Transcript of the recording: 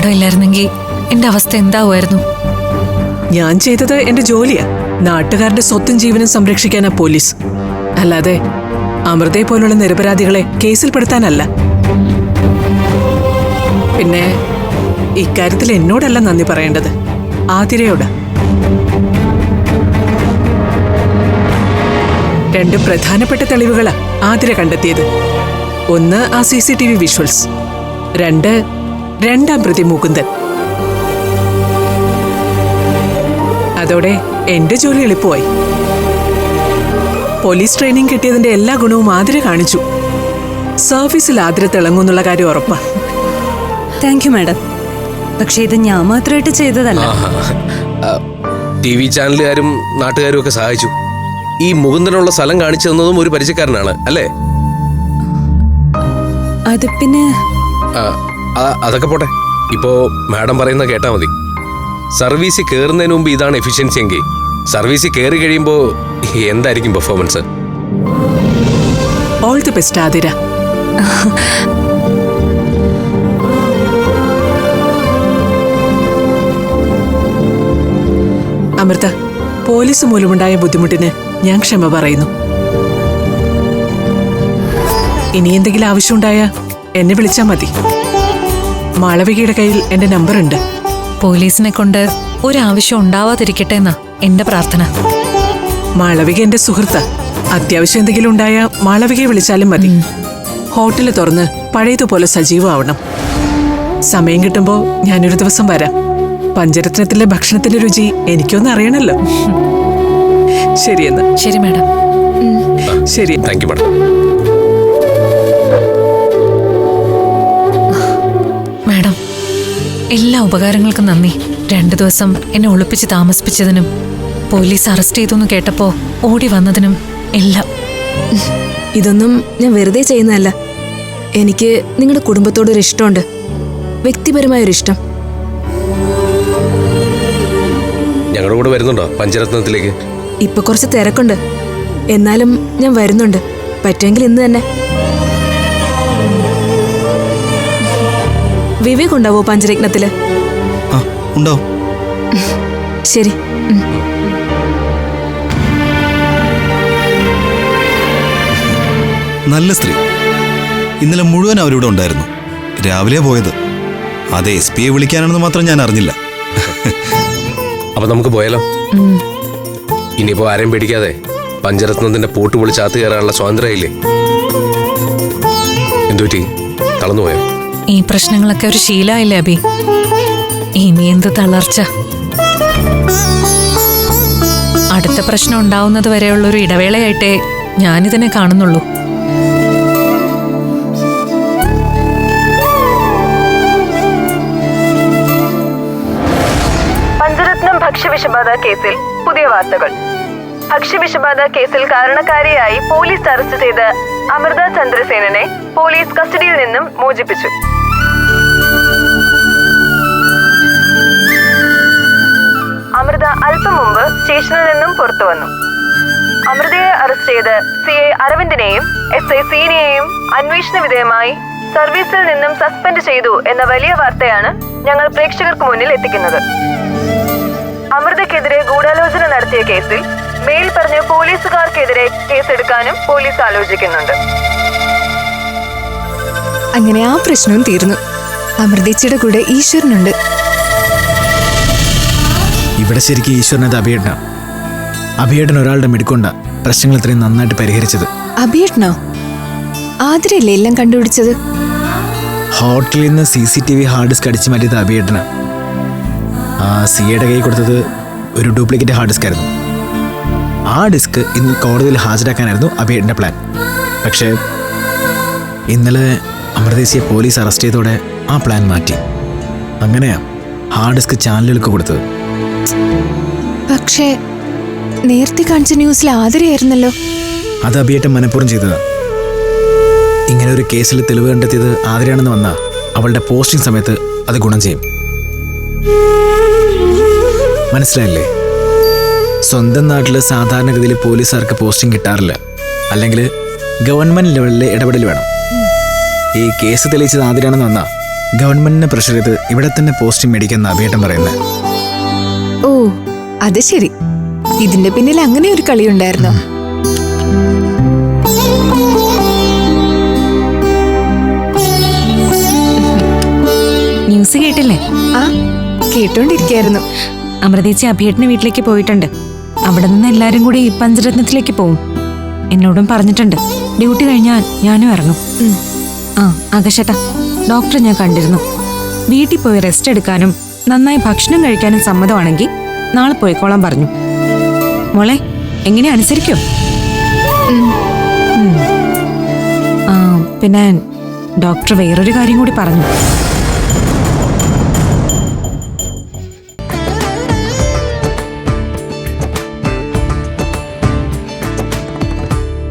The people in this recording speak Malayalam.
മാഡം ഇല്ലായിരുന്നെങ്കിൽ എന്റെ അവസ്ഥ എന്താവുമായിരുന്നു? ഞാൻ ചെയ്തത് എന്റെ ജോലിയാ. നാട്ടുകാരുടെ സ്വത്തും ജീവനും സംരക്ഷിക്കാനാ പോലീസ്. അല്ലാതെ അമൃതയെ പോലുള്ള നിരപരാധികളെ കേസിൽപ്പെടുത്താനല്ല പിന്നെ ഇക്കാര്യത്തിൽ എന്നോടല്ല നന്ദി പറയേണ്ടത്. ആതിരയോട്. രണ്ട് പ്രധാനപ്പെട്ട തെളിവുകളാ ആതിര കണ്ടെത്തിയത്. ഒന്ന് ആ C C T V visuals. രണ്ട് രണ്ടാം പ്രതി മുകുന്ദൻ. അതോടെ എന്റെ ജോലി എളുപ്പമായി. പോലീസ് ട്രെയിനിങ് കിട്ടിയതിന്റെ എല്ലാ ഗുണവും ആതിര കാണിച്ചു. സർവീസിൽ ആതിര തിളങ്ങുന്നുള്ള കാര്യം ഉറപ്പാ. താങ്ക് യു മാഡം പക്ഷെ ഇത് ഞാൻ മാത്രമായിട്ട് ചെയ്തതല്ല. ടി വി ചാനലുകാരും നാട്ടുകാരും ഒക്കെ സഹായിച്ചു. ഈ മുകുന്ദനുള്ള സ്ഥലം കാണിച്ചു തന്നതും ഒരു പരിചയക്കാരനാണ് അല്ലേ? അത് പിന്നെ അതൊക്കെ പോട്ടെ. ഇപ്പോ മാഡം പറയുന്ന കേട്ടാ മതി. സർവീസിൽ കയറുന്നതിന് മുമ്പ് ഇതാണ് എഫിഷ്യൻസി എങ്കിൽ സർവീസിൽ കയറി കഴിയുമ്പോൾ എന്തായിരിക്കും performance? All the best Athira. Amrita police മൂലമുണ്ടായ ബുദ്ധിമുട്ടിന് ഞാൻ ക്ഷമ പറയുന്നു. ഇനി എന്തെങ്കിലും ആവശ്യമുണ്ടായ എന്നെ വിളിച്ചാൽ മതി. മാളവികയുടെ കയ്യിൽ എന്റെ നമ്പർ ഉണ്ട് പോലീസിനെ കൊണ്ട് ഒരാവശ്യം ഉണ്ടാവാതിരിക്കട്ടെ എന്നാ എന്റെ പ്രാർത്ഥന. മാളവിക എന്റെ സുഹൃത്ത്. അത്യാവശ്യം എന്തെങ്കിലും ഉണ്ടായ മാളവികയെ വിളിച്ചാലും മതി. ഹോട്ടൽ തുറന്ന് പഴയതുപോലെ സജീവമാവണം. സമയം കിട്ടുമ്പോ ഞാനൊരു ദിവസം വരാം. പഞ്ചരത്നത്തിലെ ഭക്ഷണത്തിന്റെ രുചി എനിക്കൊന്ന് അറിയണല്ലോ. ശരിയെന്ന് ശരി മാഡം. ശരി. Thank you madam. എല്ലാ ഉപകാരങ്ങൾക്കും നന്ദി. രണ്ടു ദിവസം എന്നെ ഒളിപ്പിച്ച് താമസിപ്പിച്ചതിനും പോലീസ് അറസ്റ്റ് ചെയ്തു എന്ന് കേട്ടപ്പോ ഓടി വന്നതിനും എല്ലാം. ഇതൊന്നും ഞാൻ വെറുതെ ചെയ്യുന്നതല്ല. എനിക്ക് നിങ്ങളുടെ കുടുംബത്തോടൊരു ഇഷ്ടമുണ്ട്. വ്യക്തിപരമായൊരു ഇഷ്ടം. ഞങ്ങളുടെ കൂടെ വരുന്നുണ്ടോ പഞ്ചരത്നത്തിലേക്ക്? ഇപ്പൊ കുറച്ച് തിരക്കുണ്ട്. എന്നാലും ഞാൻ വരുന്നുണ്ട്. പറ്റുമെങ്കിൽ ഇന്ന് തന്നെ. വിവേക് ഉണ്ടാവോ പഞ്ചരത്നത്തിൽ ഉണ്ടാവും ശരി. നല്ല സ്ത്രീ. ഇന്നലെ മുഴുവൻ അവരിവിടെ ഉണ്ടായിരുന്നു. രാവിലെ പോയത്. അത് എസ് പിയെ വിളിക്കാനാണെന്ന് മാത്രം ഞാൻ അറിഞ്ഞില്ല. അപ്പൊ നമുക്ക് പോയാലോ? ഇനിയിപ്പോ ആരെയും പേടിക്കാതെ പഞ്ചരത്നത്തിന്റെ പൂട്ട് പൊളിച്ചാത്ത് കയറാനുള്ള സ്വാതന്ത്ര്യമില്ലേ? എന്തുപറ്റി? തളർന്നുപോയോ ഈ പ്രശ്നങ്ങളൊക്കെ ഒരു ശീലമായില്ലേ അബി? ഇനി എന്ത് തളർച്ച? അടുത്ത പ്രശ്നം ഉണ്ടാവുന്നത് വരെയുള്ള ഒരു ഇടവേളയായിട്ടേ ഞാനിതിനെ കാണുന്നുള്ളൂ. പഞ്ചരത്നം ഭക്ഷ്യവിഷബാധ കേസിൽ പുതിയ വാർത്തകൾ. ഭക്ഷ്യവിഷബാധ കേസിൽ കാരണക്കാരിയായി പോലീസ് അറസ്റ്റ് ചെയ്ത അമൃത ചന്ദ്രസേനനെ പോലീസ് കസ്റ്റഡിയിൽ നിന്നും മോചിപ്പിച്ചു. സ്റ്റേഷനിൽ നിന്നും പുറത്തു വന്നു. അമൃതയെ അറസ്റ്റ് ചെയ്ത് സി ഐ അരവിന്ദിനെയും എസ് ഐ സീനിയെയും അന്വേഷണ വിധേയമായി സർവീസിൽ നിന്നും സസ്പെൻഡ് ചെയ്തു എന്ന വലിയ വാർത്തയാണ് ഞങ്ങൾ പ്രേക്ഷകർക്ക് മുന്നിൽ എത്തിക്കുന്നത്. അമൃതക്കെതിരെ ഗൂഢാലോചന നടത്തിയ കേസിൽ മേൽ പറഞ്ഞ പോലീസുകാർക്കെതിരെ കേസെടുക്കാനും പോലീസ് ആലോചിക്കുന്നുണ്ട്. അങ്ങനെ ആ പ്രശ്നവും തീർന്നു. അമൃതയുടെ കൂടെ ഈശ്വരനുണ്ട്. ഇവിടെ ശരിക്കും ഈശ്വരനത് അഭിയേട്ടനാ. അഭിയേട്ടൻ ഒരാളുടെ മിടുക്കൊണ്ട. പ്രശ്നങ്ങൾ ഇത്രയും നന്നായിട്ട് പരിഹരിച്ചത്. അഭിയേട്ടനോ? ആതിരല്ലേ എല്ലാം കണ്ടുപിടിച്ചത്? ഹോട്ടലിൽ നിന്ന് C C T V hard disk അടിച്ചു മാറ്റിയത് അഭിയേട്ടനാ. ആ സിയുടെ കൈ കൊടുത്തത് ഒരു ഡ്യൂപ്ലിക്കേറ്റ് ഹാർഡ് ഡിസ്ക് ആയിരുന്നു. ആ ഡിസ്ക് ഇന്ന് കോടതിയിൽ ഹാജരാക്കാനായിരുന്നു അഭിയേട്ടന്റെ പ്ലാൻ പക്ഷേ ഇന്നലെ അമൃതേശിയെ പോലീസ് അറസ്റ്റ് ചെയ്തോടെ ആ പ്ലാൻ മാറ്റി. അങ്ങനെയാ ഹാർഡ് ഡിസ്ക് ചാനലുകൾക്ക് കൊടുത്തത്. പക്ഷേ നേരത്തെ കാണിച്ച ന്യൂസിൽ ആതിരയായിരുന്നല്ലോ. അത് അഭിയേട്ടൻ മനഃപൂർവം ചെയ്തതാ. ഇങ്ങനെ ഒരു കേസിൽ തെളിവ് കണ്ടെത്തിയത് ആതിരയാണെന്ന് വന്നാ അവളുടെ പോസ്റ്റിംഗ് സമയത്ത് അത് ഗുണം ചെയ്യും. മനസ്സിലായില്ലേ? സ്വന്തം നാട്ടിൽ സാധാരണഗതിയിൽ പോലീസുകാർക്ക് പോസ്റ്റിംഗ് കിട്ടാറില്ല. അല്ലെങ്കിൽ ഗവൺമെന്റ് ലെവലിലെ ഇടപെടൽ വേണം. ഈ കേസ് തെളിയിച്ചത് ആതിരാണെന്ന് വന്നാ ഗവൺമെന്റിനെ പ്രഷർ ചെയ്ത് ഇവിടെ തന്നെ പോസ്റ്റിംഗ് മേടിക്കാൻ അഭിയേട്ടൻ പറയുന്നത് ഓ അത് ശരി. ഇതിന്റെ പിന്നിൽ അങ്ങനെ ഒരു കളിയുണ്ടായിരുന്നു ന്യൂസ് കേട്ടില്ലേ? ആ കേട്ടോണ്ടിരിക്കായിരുന്നു. അമൃതേച്ചി അഭിയേട്ടന് വീട്ടിലേക്ക് പോയിട്ടുണ്ട്. അവിടെ നിന്ന് എല്ലാരും കൂടി പഞ്ചരത്നത്തിലേക്ക് പോവും. എന്നോടും പറഞ്ഞിട്ടുണ്ട്. ഡ്യൂട്ടി കഴിഞ്ഞാൽ ഞാനും ഇറങ്ങും. ആ ആകാശേട്ടാ ഡോക്ടറെ ഞാൻ കണ്ടിരുന്നു. വീട്ടിൽ പോയി റെസ്റ്റ് എടുക്കാനും നന്നായി ഭക്ഷണം കഴിക്കാനും സമ്മതമാണെങ്കിൽ നാളെ പോയിക്കോളാൻ പറഞ്ഞു. മോളെ എങ്ങനെ അനുസരിക്കോ? പിന്നെ ഡോക്ടർ വേറൊരു കാര്യം കൂടി പറഞ്ഞു.